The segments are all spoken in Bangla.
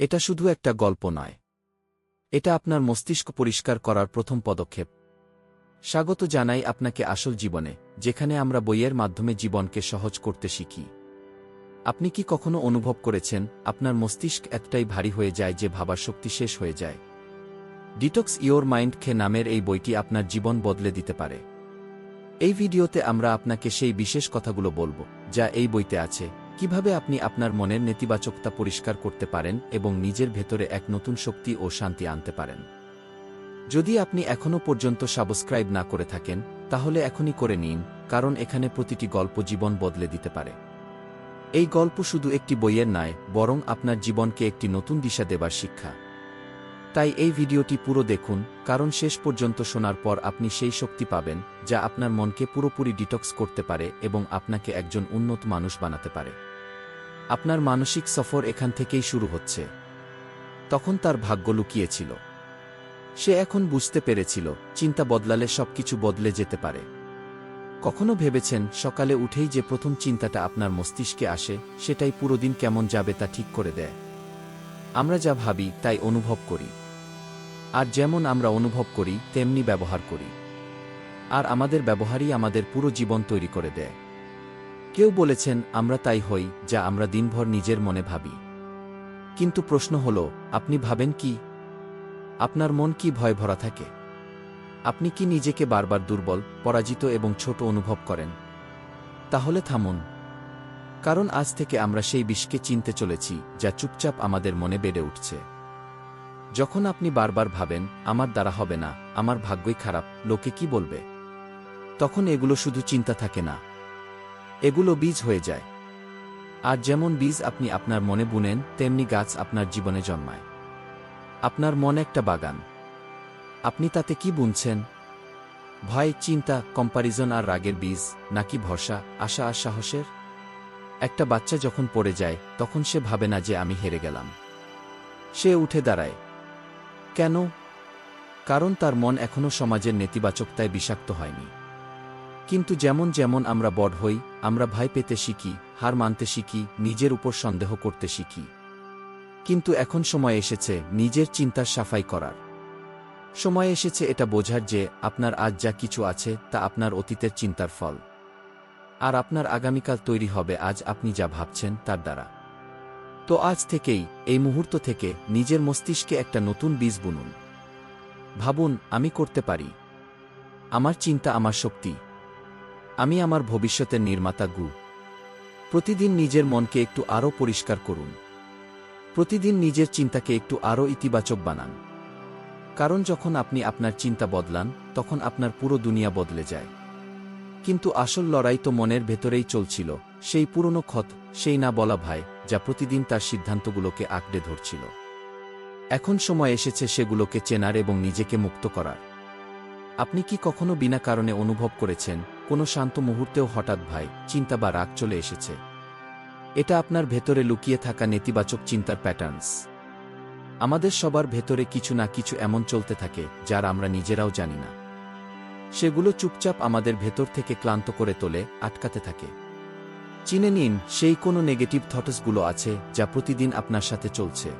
এটা শুধু একটা গল্প নয়। এটা আপনার মস্তিষ্ক পরিষ্কার করার প্রথম পদক্ষেপ। স্বাগত জানাই আপনাকে আসল জীবনে, যেখানে আমরা বইয়ের মাধ্যমে জীবনকে সহজ করতে শিখি। আপনি কি কখনো অনুভব করেছেন, আপনার মস্তিষ্ক এতটাই ভারী হয়ে যায় যে ভাবার শক্তি শেষ হয়ে যায়? ডিটক্স ইয়োর মাইন্ড খে নামের এই বইটি আপনার জীবন বদলে দিতে পারে। এই ভিডিওতে আমরা আপনাকে সেই বিশেষ কথাগুলো বলব, যা এই বইতে আছে কীভাবে আপনি আপনার মনের নেতিবাচকতা পরিষ্কার করতে পারেন এবং নিজের ভেতরে এক নতুন শক্তি ও শান্তি আনতে পারেন? যদি আপনি এখনও পর্যন্ত সাবস্ক্রাইব না করে থাকেন, তাহলে এখনই করে নিন, কারণ এখানে প্রতিটি গল্প জীবন বদলে দিতে পারে। এই গল্প শুধু একটি বইয়ের নয়, বরং আপনার জীবনকে একটি নতুন দিশা দেবার শিক্ষা। তাই এই ভিডিওটি পুরো দেখুন, কারণ শেষ পর্যন্ত শোনার পর আপনি সেই শক্তি পাবেন, যা আপনার মনকে পুরোপুরি ডিটক্স করতে পারে এবং আপনাকে একজন উন্নত মানুষ বানাতে পারে। আপনার মানসিক সফর এখান থেকেই শুরু হচ্ছে। তখন তার ভাগ্য লুকিয়েছিল। সে এখন বুঝতে পেরেছিল, চিন্তা বদলালে সবকিছু বদলে যেতে পারে। কখনো ভেবেছেন, সকালে উঠেই যে প্রথম চিন্তাটা আপনার মস্তিষ্কে আসে, সেটাই পুরো দিন কেমন যাবে তা ঠিক করে দেয়। আমরা যা ভাবি, তাই অনুভব করি। আর যেমন আমরা অনুভব করি, তেমনি ব্যবহার করি। আর আমাদের ব্যবহারই আমাদের পুরো জীবন তৈরি করে দেয়। কেউ বলেছেন, আমরা তাই হই, যা আমরা দিনভর নিজের মনে ভাবি। কিন্তু প্রশ্ন হল, আপনি ভাবেন কি? আপনার মন কি ভয় ভরা থাকে? আপনি কি নিজেকে বারবার দুর্বল, পরাজিত এবং ছোট অনুভব করেন? তাহলে থামুন। কারণ আজ থেকে আমরা সেই বিষকে চিনতে চলেছি, যা চুপচাপ আমাদের মনে বেড়ে উঠছে। যখন আপনি বারবার ভাবেন, আমার দ্বারা হবে না, আমার ভাগ্যই খারাপ, লোকে কি বলবে? তখন এগুলো শুধু চিন্তা থাকে না। এগুলো বীজ হয়ে যায়। আর যেমন বীজ আপনি আপনার মনে বুনেন, তেমনি গাছ আপনার জীবনে জন্মায়। আপনার মন একটা বাগান। আপনি তাতে কি বুনছেন? ভয়, চিন্তা কম্পারিজন আর রাগের বীজ, নাকি ভরসা, আশা আর সাহসের? একটা বাচ্চা যখন পড়ে যায়, তখন সে ভাবে না যে আমি হেরে গেলাম। সে উঠে দাঁড়ায়। কেন? কারণ তার মন এখনও সমাজের নেতিবাচকতায় বিষাক্ত হয়নি। কিন্তু যেমন যেমন আমরা বড় হই, আমরা ভয় পেতে শিখি, হার মানতে শিখি, নিজের উপর সন্দেহ করতে শিখি। কিন্তু এখন সময় এসেছে নিজের চিন্তার সাফাই করার। সময় এসেছে এটা বোঝার যে আপনার আজ যা কিছু আছে, তা আপনার অতীতের চিন্তার ফল। আর আপনার আগামীকাল তৈরি হবে আজ আপনি যা ভাবছেন, তার দ্বারা। তো আজ থেকেই, এই মুহূর্ত থেকে নিজের মস্তিষ্কে একটা নতুন বীজ বুনুন। ভাবুন, আমি করতে পারি। আমার চিন্তা, আমার শক্তি। আমি আমার ভবিষ্যতের নির্মাতা গু। প্রতিদিন নিজের মনকে একটু আরও পরিষ্কার করুন। প্রতিদিন নিজের চিন্তাকে একটু আরও ইতিবাচক বানান। কারণ যখন আপনি আপনার চিন্তা বদলান, তখন আপনার পুরো দুনিয়া বদলে যায়। কিন্তু আসল লড়াই তো মনের ভেতরেই চলছিল, সেই পুরনো ক্ষত, সেই না বলা ভাই, যা প্রতিদিন তার সিদ্ধান্তগুলোকে আঁকড়ে ধরছিল। এখন সময় এসেছে সেগুলোকে চেনার এবং নিজেকে মুক্ত করার। আপনি কি কখনো বিনা কারণে অনুভব করেছেন কোনো শান্ত মুহূর্তেও হঠাৎ ভাই, চিন্তা বা রাগ চলে এসেছে। এটা আপনার ভেতরে লুকিয়ে থাকা নেতিবাচক চিন্তার প্যাটার্নস আমাদের সবার ভেতরে কিছু না কিছু এমন চলতে থাকে, যার আমরা নিজেরাও জানি না। সেগুলো চুপচাপ আমাদের ভেতর থেকে ক্লান্ত করে তোলে, আটকাতে থাকে। চিনে নিন, সেই কোনো নেগেটিভ থটসগুলো আছে, যা প্রতিদিন আপনার সাথে চলছে।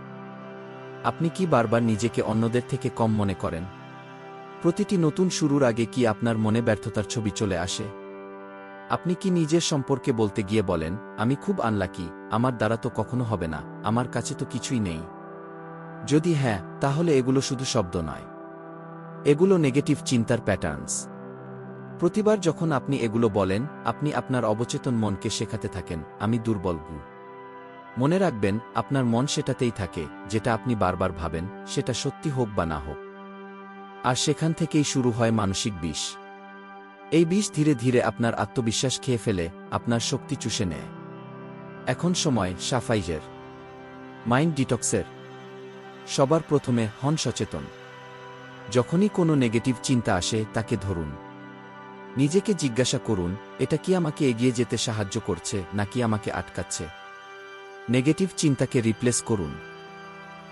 আপনি কি বারবার নিজেকে অন্যদের থেকে কম মনে করেন? প্রতিটি নতুন শুরুর আগে কি আপনার মনে ব্যর্থতার ছবি চলে আসে? আপনি কি নিজের সম্পর্কে বলতে গিয়ে বলেন, আমি খুব আনলাকি আমার দ্বারা তো কখনো হবে না, আমার কাছে তো কিছুই নেই যদি হ্যাঁ তাহলে এগুলো শুধু শব্দ নয়। এগুলো নেগেটিভ চিন্তার প্যাটার্নস প্রতিবার যখন আপনি এগুলো বলেন, আপনি আপনার অবচেতন মনকে শেখাতে থাকেন, আমি দুর্বল, গু। মনে রাখবেন, আপনার মন সেটাতেই থাকে, যেটা আপনি বারবার ভাবেন, সেটা সত্যি হোক বা না হোক। আর সেখান থেকেই শুরু হয় মানসিক বিষ। এই বিষ ধীরে ধীরে আপনার আত্মবিশ্বাস খেয়ে ফেলে, আপনার শক্তি চুষে নেয়। এখন সময় সাফাইজের। মাইন্ড ডিটক্সের। সবার প্রথমে হন সচেতন। যখনই কোনো নেগেটিভ চিন্তা আসে, তাকে ধরুন। নিজেকে জিজ্ঞাসা করুন, এটা কি আমাকে এগিয়ে যেতে সাহায্য করছে, নাকি আমাকে আটকাচ্ছে? নেগেটিভ চিন্তাকে রিপ্লেস করুন।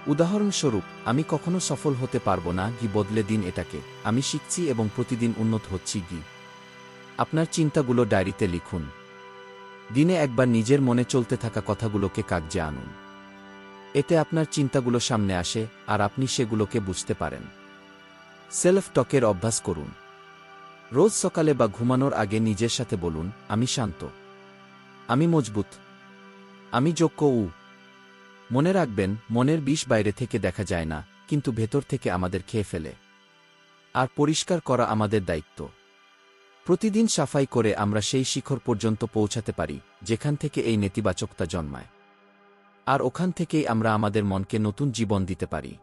উদাহরণস্বরূপ, আমি কখনো সফল হতে পারব না গি বদলে দিন এটাকে, আমি শিখছি এবং প্রতিদিন উন্নত হচ্ছি গি। আপনার চিন্তাগুলো ডায়েরিতে লিখুন। দিনে একবার নিজের মনে চলতে থাকা কথাগুলোকে কাগজে আনুন। এতে আপনার চিন্তাগুলো সামনে আসে, আর আপনি সেগুলোকে বুঝতে পারেন। সেলফ টকের অভ্যাস করুন। রোজ সকালে বা ঘুমানোর আগে নিজের সাথে বলুন, আমি শান্ত। আমি মজবুত। আমি যোগ্য উ। মনে রাখবেন, মনের বিষ বাইরে থেকে দেখা যায় না, কিন্তু ভেতর থেকে আমাদের খেয়ে ফেলে। আর পরিষ্কার করা আমাদের দায়িত্ব। প্রতিদিন সাফাই করে আমরা সেই শিখর পর্যন্ত পৌঁছাতে পারি, যেখান থেকে এই নেতিবাচকতা জন্মায়। আর ওখান থেকেই আমরা আমাদের মনকে নতুন জীবন দিতে পারি।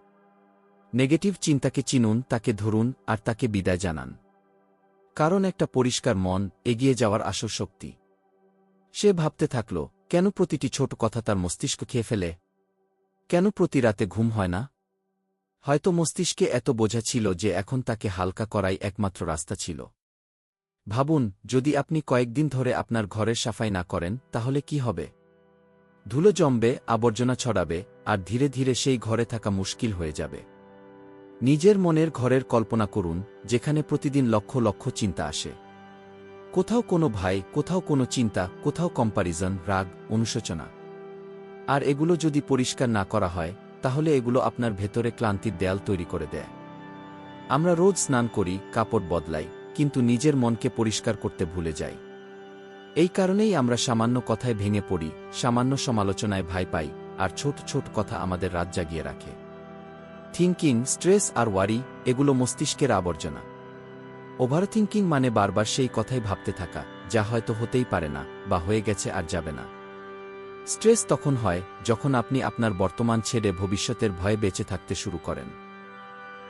নেগেটিভ চিন্তাকে চিনুন, তাকে ধরুন, আর তাকে বিদায় জানান। কারণ একটা পরিষ্কার মন এগিয়ে যাওয়ার আসল শক্তি। সে ভাবতে থাকল, কেন প্রতিটি ছোট কথা তার মস্তিষ্ক খেয়ে ফেলে কেন প্রতি রাতে ঘুম হয় না? হয়তো মস্তিষ্কে এত বোঝা ছিল যে এখন তাকে হালকা করাই একমাত্র রাস্তা ছিল। ভাবুন, যদি আপনি কয়েকদিন ধরে আপনার ঘরের সাফাই না করেন, তাহলে কি হবে? ধুলো জমবে, আবর্জনা ছড়াবে, আর ধীরে ধীরে সেই ঘরে থাকা মুশকিল হয়ে যাবে। নিজের মনের ঘরের কল্পনা করুন, যেখানে প্রতিদিন লক্ষ লক্ষ চিন্তা আসে। কোথাও কোনো ভাই, কোথাও কোনো চিন্তা, কোথাও কম্পারিজন, রাগ, অনুশোচনা। আর এগুলো যদি পরিষ্কার না করা হয়, তাহলে এগুলো আপনার ভেতরে ক্লান্তির দেয়াল তৈরি করে দেয়। আমরা রোজ স্নান করি, কাপড় বদলাই, কিন্তু নিজের মনকে পরিষ্কার করতে ভুলে যাই। এই কারণেই আমরা সামান্য কথায় ভেঙে পড়ি, সামান্য সমালোচনায় ভাই পাই, আর ছোট ছোট কথা আমাদের রাত জাগিয়ে রাখে। থিঙ্কিং স্ট্রেস আর ওয়ারি, এগুলো মস্তিষ্কের আবর্জনা। ওভার থিঙ্কিং মানে বারবার সেই কথাই ভাবতে থাকা, যা হয়তো হতেই পারে না, বা হয়ে গেছে আর যাবে না। স্ট্রেস তখন হয়, যখন আপনি আপনার বর্তমান ছেড়ে ভবিষ্যতের ভয়ে বেঁচে থাকতে শুরু করেন।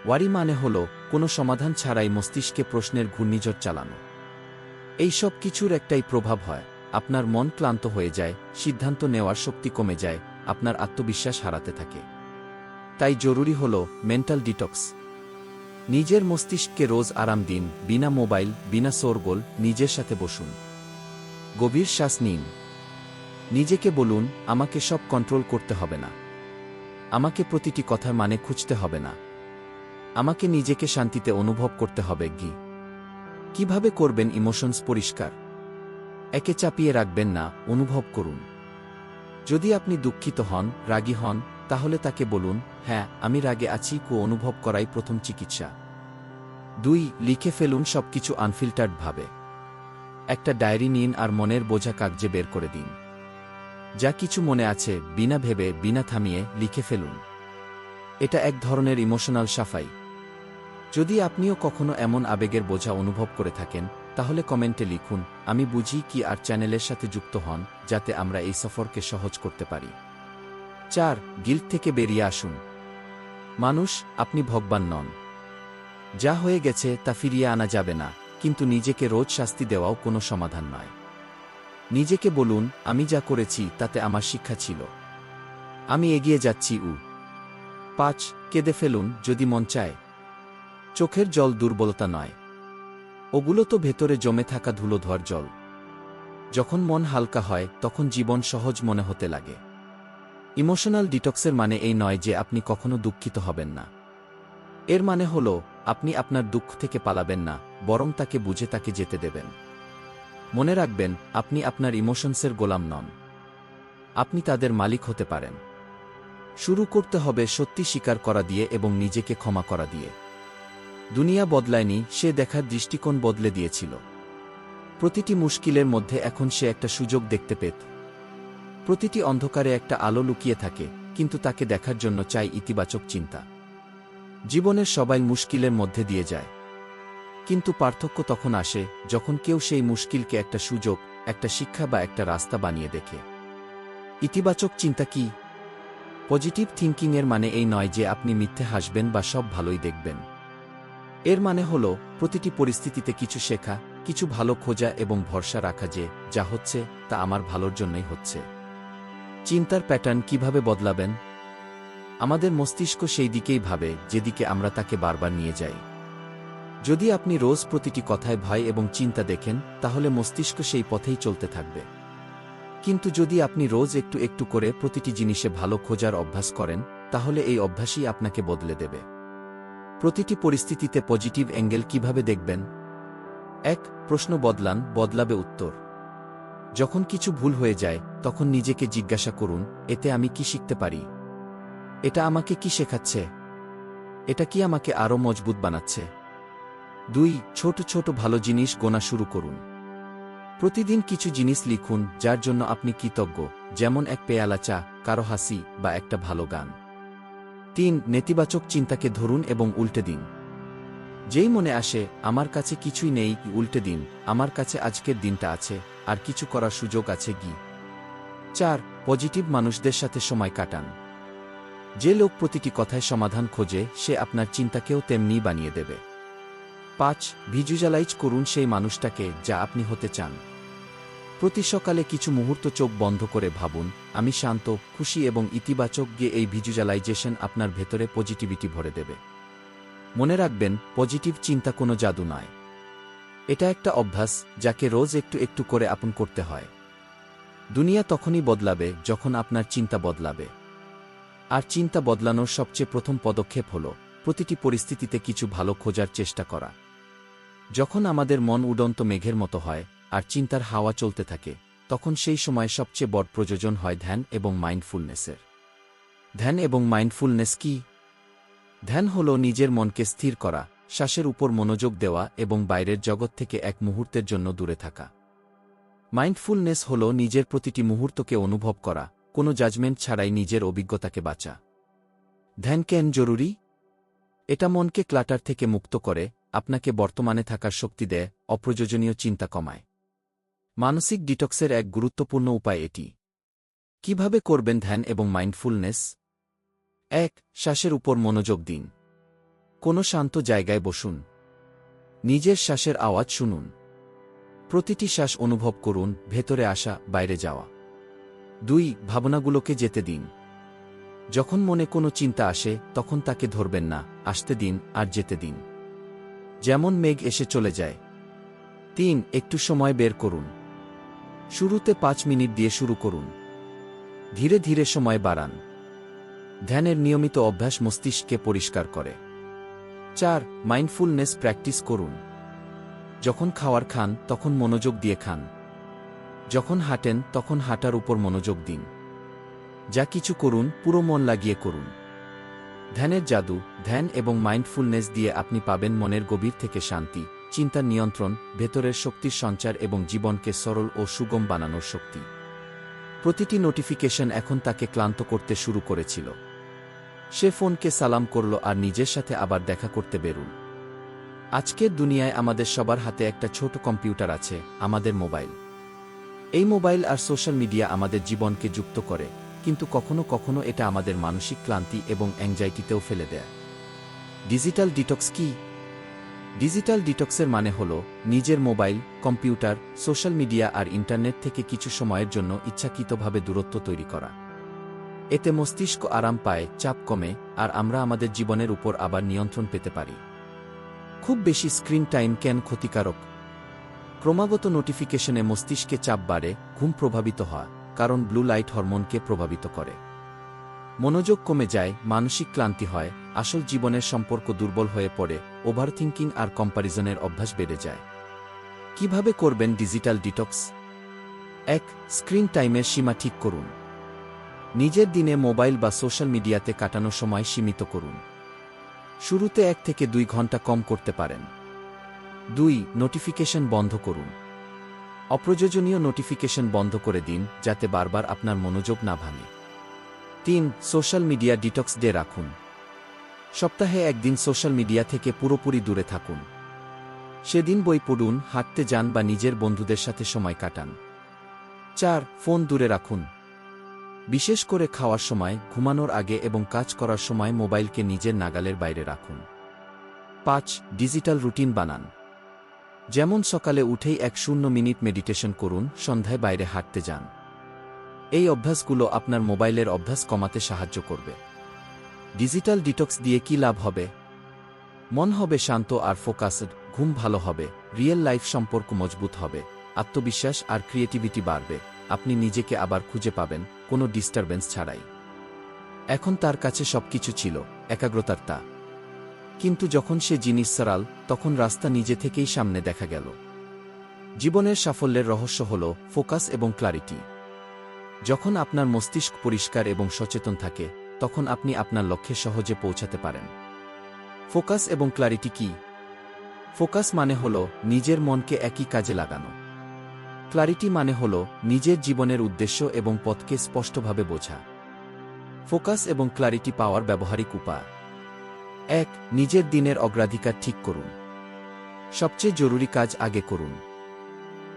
ওয়ারি মানে হল, কোনো সমাধান ছাড়াই মস্তিষ্কে প্রশ্নের ঘূর্ণিঝড় চালানো। এই সব কিছুর একটাই প্রভাব হয়, আপনার মন ক্লান্ত হয়ে যায়, সিদ্ধান্ত নেওয়ার শক্তি কমে যায়, আপনার আত্মবিশ্বাস হারাতে থাকে। তাই জরুরি হল, মেন্টাল ডিটক্স। নিজের মস্তিষ্ককে রোজ আরাম দিন, বিনা মোবাইল, বিনা সোরগোল, নিজের সাথে বসুন। গভীর শ্বাস নিন। নিজেকে বলুন, আমাকে সব কন্ট্রোল করতে হবে না। আমাকে প্রতিটি কথার মানে খুঁজতে হবে না। আমাকে নিজেকে শান্তিতে অনুভব করতে হবে, গি। কীভাবে করবেন ইমোশনস পরিষ্কার? একে চাপিয়ে রাখবেন না, অনুভব করুন। যদি আপনি দুঃখিত হন, রাগী হন, তাহলে তাকে বলুন হ্যাঁ আমি রাগে আছি, কো অনুভব করাই প্রথম চিকিৎসা। দুই, লিখে ফেলুন সবকিছু আনফিল্টার্ড ভাবে। একটা ডায়েরি নিন আর মনের বোঝা কাগজে বের করে দিন। যা কিছু মনে আছে, বিনা ভেবে, বিনা থামিয়ে, লিখে ফেলুন। এটা এক ধরনের ইমোশনাল সাফাই। যদি আপনিও কখনো এমন আবেগের বোঝা অনুভব করে থাকেন, তাহলে কমেন্টে লিখুন, আমি বুঝি কি আর চ্যানেলের সাথে যুক্ত হন, যাতে আমরা এই সফরকে সহজ করতে পারি। চার গিল্ট থেকে বেরিয়ে আসুন। মানুষ, আপনি ভগবান নন। যা হয়ে গেছে তা ফিরিয়ে আনা যাবে না, কিন্তু নিজেকে রোজ শাস্তি দেওয়াও কোনো সমাধান নয়। নিজেকে বলুন, আমি যা করেছি তাতে আমার শিক্ষা ছিল। আমি এগিয়ে যাচ্ছি, উ। পাঁচ, কেঁদে ফেলুন, যদি মন চায়। চোখের জল দুর্বলতা নয়। ওগুলো তো ভেতরে জমে থাকা ধুলোধর জল। যখন মন হালকা হয়, তখন জীবন সহজ মনে হতে লাগে। ইমোশনাল ডিটক্সের মানে এই নয় যে আপনি কখনো দুঃখিত হবেন না। এর মানে হল, আপনি আপনার দুঃখ থেকে পালাবেন না, বরং তাকে বুঝে তাকে যেতে দেবেন। মনে রাখবেন, আপনি আপনার ইমোশনসের গোলাম নন। আপনি তাদের মালিক হতে পারেন। শুরু করতে হবে সত্যি স্বীকার করা দিয়ে এবং নিজেকে ক্ষমা করা দিয়ে। দুনিয়া বদলায়নি, সে দেখার দৃষ্টিকোণ বদলে দিয়েছিল। প্রতিটি মুশকিলের মধ্যে এখন সে একটা সুযোগ দেখতে পেত। প্রতিটি অন্ধকারে একটা আলো লুকিয়ে থাকে, কিন্তু তাকে দেখার জন্য চাই ইতিবাচক চিন্তা। জীবনের সবাই মুশকিলের মধ্যে দিয়ে যায়। কিন্তু পার্থক্য তখন আসে যখন কেউ সেই মুশকিলকে একটা সুযোগ, একটা শিক্ষা বা একটা রাস্তা বানিয়ে দেখে। ইতিবাচক চিন্তা কি? পজিটিভ থিঙ্কিংয়ের মানে এই নয় যে আপনি মিথ্যে হাসবেন বা সব ভালোই দেখবেন। এর মানে হল, প্রতিটি পরিস্থিতিতে কিছু শেখা, কিছু ভালো খোঁজা এবং ভরসা রাখা যে, যা হচ্ছে, তা আমার ভালোর জন্যই হচ্ছে। চিন্তার প্যাটার্ন কীভাবে বদলাবেন? আমাদের মস্তিষ্ক সেই দিকেই ভাবে, যেদিকে আমরা তাকে বারবার নিয়ে যাই। যদি আপনি রোজ প্রতিটি কথায় ভয় এবং চিন্তা দেখেন, তাহলে মস্তিষ্ক সেই পথেই চলতে থাকবে। কিন্তু যদি আপনি রোজ একটু একটু করে প্রতিটি জিনিসে ভালো খোঁজার অভ্যাস করেন, তাহলে এই অভ্যাসই আপনাকে বদলে দেবে। প্রতিটি পরিস্থিতিতে পজিটিভ অ্যাঙ্গেল কীভাবে দেখবেন? এক, প্রশ্ন বদলান, বদলাবে উত্তর। যখন কিছু ভুল হয়ে যায়, তখন নিজেকে জিজ্ঞাসা করুন, এতে আমি কি শিখতে পারি? এটা আমাকে কি শেখাচ্ছে? এটা কি আমাকে আরও মজবুত বানাচ্ছে? দুই, ছোট ছোট ভালো জিনিস গোনা শুরু করুন। প্রতিদিন কিছু জিনিস লিখুন, যার জন্য আপনি কৃতজ্ঞ, যেমন এক পেয়ালা চা, কারও হাসি, বা একটা ভালো গান। তিন, নেতিবাচক চিন্তাকে ধরুন এবং উল্টে দিন। যেই মনে আসে, আমার কাছে কিছুই নেই উল্টে দিন, আমার কাছে আজকের দিনটা আছে, আর কিছু করার সুযোগ আছে গি চার, পজিটিভ মানুষদের সাথে সময় কাটান। যে লোক প্রতিটি কথায় সমাধান খোঁজে, সে আপনার চিন্তাকেও তেমনি বানিয়ে দেবে। পাঁচ, ভিজুয়ালাইজ করুন সেই মানুষটাকে যা আপনি হতে চান। প্রতি সকালে কিছু মুহূর্ত চোখ বন্ধ করে ভাবুন, আমি শান্ত, খুশি এবং ইতিবাচক গিয়ে এই ভিজুয়ালাইজেশন আপনার ভেতরে পজিটিভিটি ভরে দেবে। মনে রাখবেন, পজিটিভ চিন্তা কোনো জাদু নয়। এটা একটা অভ্যাস, যাকে রোজ একটু একটু করে আপন করতে হয়। দুনিয়া তখনই বদলাবে, যখন আপনার চিন্তা বদলাবে। আর চিন্তা বদলানোর সবচেয়ে প্রথম পদক্ষেপ হল, প্রতিটি পরিস্থিতিতে কিছু ভালো খোঁজার চেষ্টা করা। যখন আমাদের মন উডন্ত মেঘের মতো হয়, আর চিন্তার হাওয়া চলতে থাকে, তখন সেই সময় সবচেয়ে বড় প্রয়োজন হয় ধ্যান এবং মাইন্ডফুলনেসের। ধ্যান এবং মাইন্ডফুলনেস কি? ধ্যান হল নিজের মনকে স্থির করা, শ্বাসের উপর মনোযোগ দেওয়া এবং বাইরের জগৎ থেকে এক মুহূর্তের জন্য দূরে থাকা। মাইন্ডফুলনেস হল নিজের প্রতিটি মুহূর্তকে অনুভব করা, কোনো জাজমেন্ট ছাড়াই নিজের অভিজ্ঞতাকে বাঁচা। ধ্যান কেন জরুরি? এটা মনকে ক্লাটার থেকে মুক্ত করে আপনাকে বর্তমানে থাকার শক্তি দেয়, অপ্রয়োজনীয় চিন্তা কমায়। মানসিক ডিটক্সের এক গুরুত্বপূর্ণ উপায় এটি। কীভাবে করবেন ধ্যান এবং মাইন্ডফুলনেস? এক, শ্বাসের উপর মনোযোগ দিন। কোনো শান্ত জায়গায় বসুন। নিজের শ্বাসের আওয়াজ শুনুন। প্রতিটি শ্বাস অনুভব করুন, ভেতরে আসা, বাইরে যাওয়া। দুই, ভাবনাগুলোকে যেতে দিন। যখন মনে কোনো চিন্তা আসে, তখন তাকে ধরবেন না, আসতে দিন আর যেতে দিন। যেমন মেঘ এসে চলে যায়। তিন, একটু সময় বের করুন। শুরুতে পাঁচ মিনিট দিয়ে শুরু করুন। ধীরে ধীরে সময় বাড়ান। ধ্যানের নিয়মিত অভ্যাস মস্তিষ্ককে পরিষ্কার করে। চার মাইন্ডফুলনেস প্র্যাকটিস করুন। যখন খাওয়ার খান, তখন মনোযোগ দিয়ে খান। যখন হাঁটেন, তখন হাঁটার উপর মনোযোগ দিন। যা কিছু করুন, পুরো মন লাগিয়ে করুন। ধ্যানের জাদু, ধ্যান এবং মাইন্ডফুলনেস দিয়ে আপনি পাবেন মনের গভীর থেকে শান্তি, চিন্তার নিয়ন্ত্রণ, ভেতরের শক্তির সঞ্চার এবং জীবনকে সরল ও সুগম বানানোর শক্তি। প্রতিটি নোটিফিকেশন এখন তাকে ক্লান্ত করতে শুরু করেছিল। সে ফোনকে সালাম করল আর নিজের সাথে আবার দেখা করতে বেরুল। আজকের দুনিয়ায় আমাদের সবার হাতে একটা ছোট কম্পিউটার আছে, আমাদের মোবাইল। এই মোবাইল আর সোশ্যাল মিডিয়া আমাদের জীবনকে যুক্ত করে। কিন্তু কখনো কখনো এটা আমাদের মানসিক ক্লান্তি এবং অ্যাংজাইটিতেও ফেলে দেয়। ডিজিটাল ডিটক্স কি? ডিজিটাল ডিটক্সের মানে হল নিজের মোবাইল, কম্পিউটার, সোশ্যাল মিডিয়া আর ইন্টারনেট থেকে কিছু সময়ের জন্য ইচ্ছাকৃতভাবে দূরত্ব তৈরি করা। এতে মস্তিষ্ক আরাম পায়, চাপ কমে, আর আমরা আমাদের জীবনের উপর আবার নিয়ন্ত্রণ পেতে পারি। খুব বেশি স্ক্রিন টাইম কেন ক্ষতিকারক? ক্রমাগত নোটিফিকেশনে মস্তিষ্কে চাপ বাড়ে, ঘুম প্রভাবিত হয়। কারণ ব্লু লাইট হরমোনকে প্রভাবিত করে। মনোযোগ কমে যায়, মানসিক ক্লান্তি হয়, আসল জীবনের সম্পর্ক দুর্বল হয়ে পড়ে ওভারথিঙ্কিং আর কম্প্যারিজনের অভ্যাস বেড়ে যায়। কীভাবে করবেন ডিজিটাল ডিটক্স? এক, স্ক্রিন টাইমের সীমা ঠিক করুন। নিজের দিনে মোবাইল বা সোশ্যাল মিডিয়াতে কাটানো সময় সীমিত করুন। শুরুতে এক থেকে দুই ঘণ্টা কম করতে পারেন। দুই, নোটিফিকেশন বন্ধ করুন। অপ্রয়োজনীয় নোটিফিকেশন বন্ধ করে দিন, যাতে বারবার আপনার মনোযোগ না ভাঙে। তিন, সোশ্যাল মিডিয়া ডিটক্স ডে রাখুন। সপ্তাহে একদিন সোশ্যাল মিডিয়া থেকে পুরোপুরি দূরে থাকুন। সেদিন বই পড়ুন, হাঁটতে যান বা নিজের বন্ধুদের সাথে সময় কাটান। চার, ফোন দূরে রাখুন। বিশেষ করে খাওয়ার সময়, ঘুমানোর আগে এবং কাজ করার সময় মোবাইলকে নিজের নাগালের বাইরে রাখুন। পাঁচ, ডিজিটাল রুটিন বানান। যেমন সকালে উঠেই এক শূন্য মিনিট মেডিটেশন করুন, সন্ধ্যায় বাইরে হাঁটতে যান। এই অভ্যাসগুলো আপনার মোবাইলের অভ্যাস কমাতে সাহায্য করবে। ডিজিটাল ডিটক্স দিয়ে কি লাভ হবে? মন হবে শান্ত আর ফোকাসড, ঘুম ভালো হবে, রিয়েল লাইফ সম্পর্ক মজবুত হবে, আত্মবিশ্বাস আর ক্রিয়েটিভিটি বাড়বে, আপনি নিজেকে আবার খুঁজে পাবেন, কোনো ডিস্টারবেন্স ছাড়াই। এখন তার কাছে সবকিছু ছিল, একাগ্রতার তা। কিন্তু যখন সে জিনিস সারাল, তখন রাস্তা নিজে থেকেই সামনে দেখা গেল। জীবনের সাফল্যের রহস্য হল ফোকাস এবং ক্লারিটি। যখন আপনার মস্তিষ্ক পরিষ্কার এবং সচেতন থাকে, তখন আপনি আপনার লক্ষ্যে সহজে পৌঁছাতে পারেন। ফোকাস এবং ক্লারিটি কি? ফোকাস মানে হল নিজের মনকে একই কাজে লাগানো। ক্লারিটি মানে হল নিজের জীবনের উদ্দেশ্য এবং পথকে স্পষ্টভাবে বোঝা। ফোকাস এবং ক্লারিটি পাওয়ার ব্যবহারিক উপায়। এক, নিজের দিনের অগ্রাধিকার ঠিক করুন। সবচেয়ে জরুরি কাজ আগে করুন।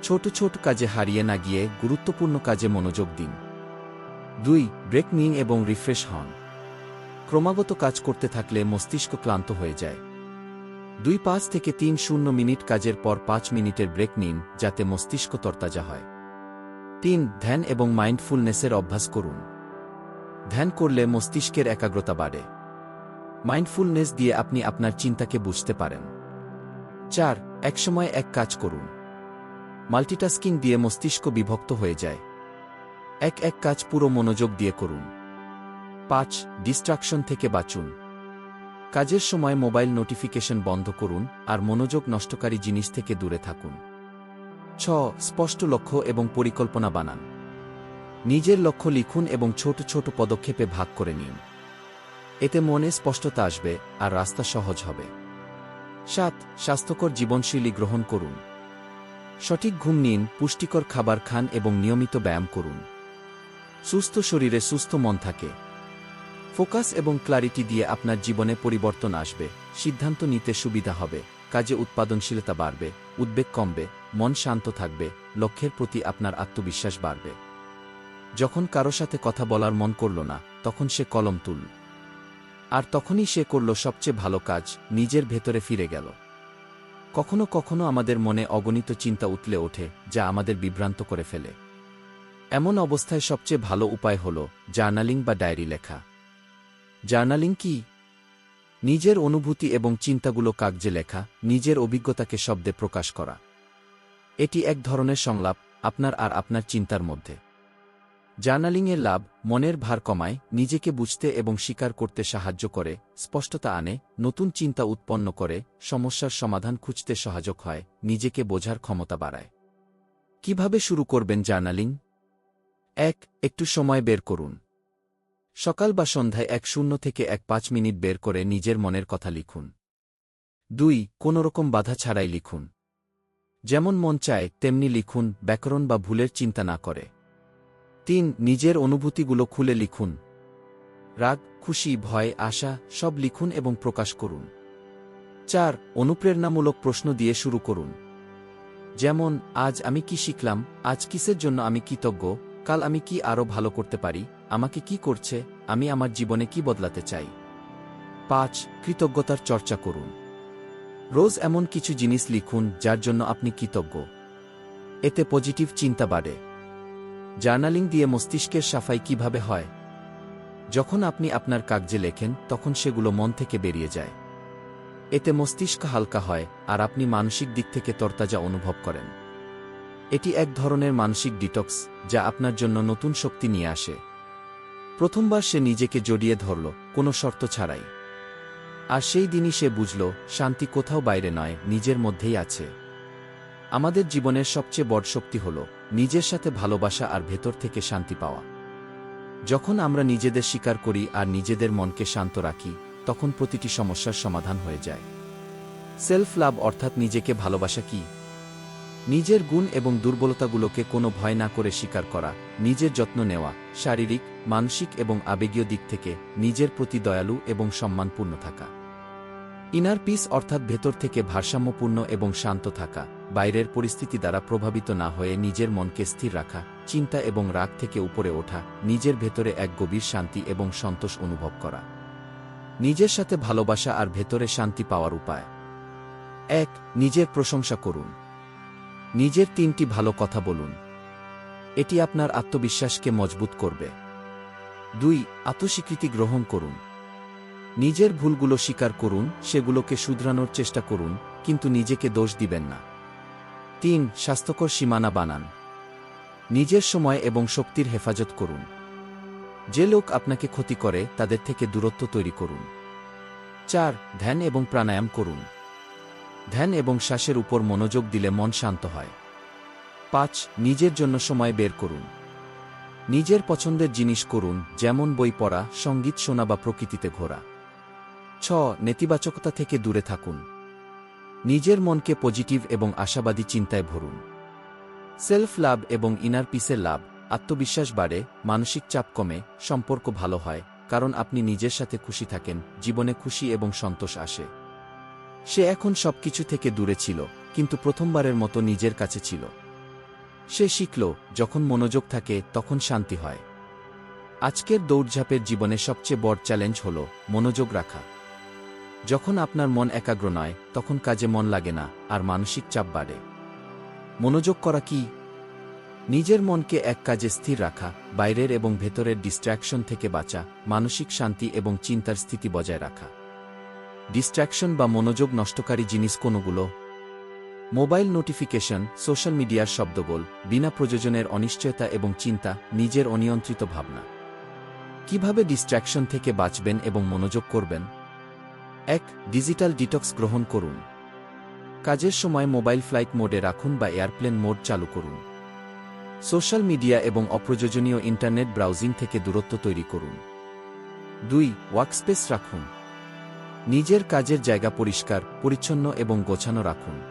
ছোট ছোট কাজে হারিয়ে না গিয়ে গুরুত্বপূর্ণ কাজে মনোযোগ দিন। দুই, ব্রেক নিন এবং রিফ্রেশ হন। ক্রমাগত কাজ করতে থাকলে মস্তিষ্ক ক্লান্ত হয়ে যায়। দুই, পাঁচ থেকে তিন শূন্য মিনিট কাজের পর পাঁচ মিনিটের ব্রেক নিন, যাতে মস্তিষ্ক তরতাজা হয়। তিন, ধ্যান এবং মাইন্ডফুলনেসের অভ্যাস করুন। ধ্যান করলে মস্তিষ্কের একাগ্রতা বাড়ে। মাইন্ডফুলনেস দিয়ে আপনি আপনার চিন্তাকে বুঝতে পারেন। চার, একসময় এক কাজ করুন। মাল্টিটাস্কিং দিয়ে মস্তিষ্ক বিভক্ত হয়ে যায়। এক এক কাজ পুরো মনোযোগ দিয়ে করুন। পাঁচ ডিস্ট্রাকশন থেকে বাঁচুন। কাজের সময় মোবাইল নোটিফিকেশন বন্ধ করুন আর মনোযোগ নষ্টকারী জিনিস থেকে দূরে থাকুন। ছ, স্পষ্ট লক্ষ্য এবং পরিকল্পনা বানান। নিজের লক্ষ্য লিখুন এবং ছোট ছোট পদক্ষেপে ভাগ করে নিন। এতে মনে স্পষ্টতা আসবে আর রাস্তা সহজ হবে। সাত, স্বাস্থ্যকর জীবনশৈলী গ্রহণ করুন। সঠিক ঘুম নিন, পুষ্টিকর খাবার খান এবং নিয়মিত ব্যায়াম করুন। সুস্থ শরীরে সুস্থ মন থাকে। ফোকাস এবং ক্লারিটি দিয়ে আপনার জীবনে পরিবর্তন আসবে, সিদ্ধান্ত নিতে সুবিধা হবে, কাজে উৎপাদনশীলতা বাড়বে, উদ্বেগ কমবে, মন শান্ত থাকবে, লক্ষ্যের প্রতি আপনার আত্মবিশ্বাস বাড়বে। যখন কারও সাথে কথা বলার মন করল না, তখন সে কলম তুল। আর তখনই সে করল সবচেয়ে ভালো কাজ, নিজের ভেতরে ফিরে গেল। কখনো কখনো আমাদের মনে অগণিত চিন্তা উতলে ওঠে, যা আমাদের বিভ্রান্ত করে ফেলে। এমন অবস্থায় সবচেয়ে ভালো উপায় হল জার্নালিং বা ডায়েরি লেখা। জার্নালিং কি? নিজের অনুভূতি এবং চিন্তাগুলো কাগজে লেখা, নিজের অভিজ্ঞতাকে শব্দে প্রকাশ করা। এটি এক ধরনের সংলাপ, আপনার আর আপনার চিন্তার মধ্যে। জার্নালিংয়ের লাভ, মনের ভার কমায়, নিজেকে বুঝতে এবং স্বীকার করতে সাহায্য করে, স্পষ্টতা আনে, নতুন চিন্তা উৎপন্ন করে, সমস্যার সমাধান খুঁজতে সহায়ক হয়, নিজেকে বোঝার ক্ষমতা বাড়ায়। কীভাবে শুরু করবেন জার্নালিং? এক, একটু সময় বের করুন। সকাল বা সন্ধ্যায় এক শূন্য থেকে এক পাঁচ মিনিট বের করে নিজের মনের কথা লিখুন। দুই কোনোরকম বাধা ছাড়াই লিখুন। যেমন মন চায়, তেমনি লিখুন, ব্যাকরণ বা ভুলের চিন্তা না করে। তিন নিজের অনুভূতিগুলো খুলে লিখুন। রাগ, খুশি, ভয়, আশা, সব লিখুন এবং প্রকাশ করুন। চার, অনুপ্রেরণামূলক প্রশ্ন দিয়ে শুরু করুন। যেমন, আজ আমি কি শিখলাম? আজ কিসের জন্য আমি কৃতজ্ঞ? কাল আমি কি আরও ভালো করতে পারি? আমাকে কি করছে? আমি আমার জীবনে কি বদলাতে চাই? পাঁচ, কৃতজ্ঞতার চর্চা করুন। রোজ এমন কিছু জিনিস লিখুন যার জন্য আপনি কৃতজ্ঞ। এতে পজিটিভ চিন্তা বাড়ে। জার্নালিং দিয়ে মস্তিষ্কের সাফাই কীভাবে হয়? যখন আপনি আপনার কাগজে লেখেন, তখন সেগুলো মন থেকে বেরিয়ে যায়। এতে মস্তিষ্ক হালকা হয়, আর আপনি মানসিক দিক থেকে তরতাজা অনুভব করেন। এটি এক ধরনের মানসিক ডিটক্স, যা আপনার জন্য নতুন শক্তি নিয়ে আসে। প্রথমবার সে নিজেকে জড়িয়ে ধরল, কোনো শর্ত ছাড়াই। আর সেই দিনই সে বুঝল, শান্তি কোথাও বাইরে নয়, নিজের মধ্যেই আছে। আমাদের জীবনের সবচেয়ে বড় শক্তি হল নিজের সাথে ভালোবাসা আর ভেতর থেকে শান্তি পাওয়া। যখন আমরা নিজেদের স্বীকার করি আর নিজেদের মনকে শান্ত রাখি, তখন প্রতিটি সমস্যার সমাধান হয়ে যায়। সেলফ লাভ অর্থাৎ নিজেকে ভালোবাসা কি? নিজের গুণ এবং দুর্বলতাগুলোকে কোনো ভয় না করে স্বীকার করা, নিজের যত্ন নেওয়া, শারীরিক, মানসিক এবং আবেগীয় দিক থেকে নিজের প্রতি দয়ালু এবং সম্মানপূর্ণ থাকা। ইনার পিস অর্থাৎ ভেতর থেকে ভারসাম্যপূর্ণ এবং শান্ত থাকা। বাইরের পরিস্থিতি দ্বারা প্রভাবিত না হয়ে নিজের মনকে স্থির রাখা, চিন্তা এবং রাগ থেকে উপরে ওঠা, নিজের ভেতরে এক গভীর শান্তি এবং সন্তোষ অনুভব করা। নিজের সাথে ভালোবাসা আর ভেতরে শান্তি পাওয়ার উপায়। এক, নিজের প্রশংসা করুন। নিজের তিনটি ভালো কথা বলুন। এটি আপনার আত্মবিশ্বাসকে মজবুত করবে। দুই, আত্মস্বীকৃতি গ্রহণ করুন। নিজের ভুলগুলো স্বীকার করুন, সেগুলোকে শুধরানোর চেষ্টা করুন, কিন্তু নিজেকে দোষ দিবেন না। তিন, স্বাস্থ্যকর সীমানা বানান। নিজের সময় এবং শক্তির হেফাজত করুন। যে লোক আপনাকে ক্ষতি করে, তাদের থেকে দূরত্ব তৈরি করুন। চার, ধ্যান এবং প্রাণায়াম করুন। ধ্যান এবং শ্বাসের উপর মনোযোগ দিলে মন শান্ত হয়। পাঁচ, নিজের জন্য সময় বের করুন। নিজের পছন্দের জিনিস করুন, যেমন বই পড়া, সংগীত শোনা বা প্রকৃতিতে ঘোরা। ছ, নেতিবাচকতা থেকে দূরে থাকুন। নিজের মনকে পজিটিভ এবং আশাবাদী চিন্তায় ভরুন। সেলফ লাভ এবং ইনার পিসের লাভ, আত্মবিশ্বাস বাড়ে, মানসিক চাপ কমে, সম্পর্ক ভালো হয়, কারণ আপনি নিজের সাথে খুশি থাকেন, জীবনে খুশি এবং সন্তোষ আসে। সে এখন সবকিছু থেকে দূরে ছিল, কিন্তু প্রথমবারের মতো নিজের কাছে ছিল। সে শিখল, যখন মনোযোগ থাকে, তখন শান্তি হয়। আজকের দৌড়ঝাঁপের জীবনে সবচেয়ে বড় চ্যালেঞ্জ হল মনোযোগ রাখা। যখন আপনার মন একাগ্র নয়, তখন কাজে মন লাগে না, আর মানসিক চাপ বাড়ে। মনোযোগ করা কি? নিজের মনকে এক কাজে স্থির রাখা, বাইরের এবং ভেতরের ডিস্ট্র্যাকশন থেকে বাঁচা, মানসিক শান্তি এবং চিন্তার স্থিতি বজায় রাখা। ডিস্ট্র্যাকশন বা মনোযোগ নষ্টকারী জিনিস কোনগুলো? মোবাইল নোটিফিকেশন, সোশ্যাল মিডিয়ার শব্দগোল, বিনা প্রযোজনের অনিশ্চয়তা এবং চিন্তা, নিজের অনিয়ন্ত্রিত ভাবনা। কীভাবে ডিস্ট্র্যাকশন থেকে বাঁচবেন এবং মনোযোগ করবেন? এক, ডিজিটাল ডিটক্স গ্রহণ করুন। কাজের সময় মোবাইল ফ্লাইট মোডে রাখুন বা এয়ারপ্লেন মোড চালু করুন। সোশ্যাল মিডিয়া এবং অপ্রয়োজনীয় ইন্টারনেট ব্রাউজিং থেকে দূরত্ব তৈরি করুন। দুই, ওয়ার্কস্পেস রাখুন। নিজের কাজের জায়গা পরিষ্কার, পরিচ্ছন্ন এবং গোছানো রাখুন।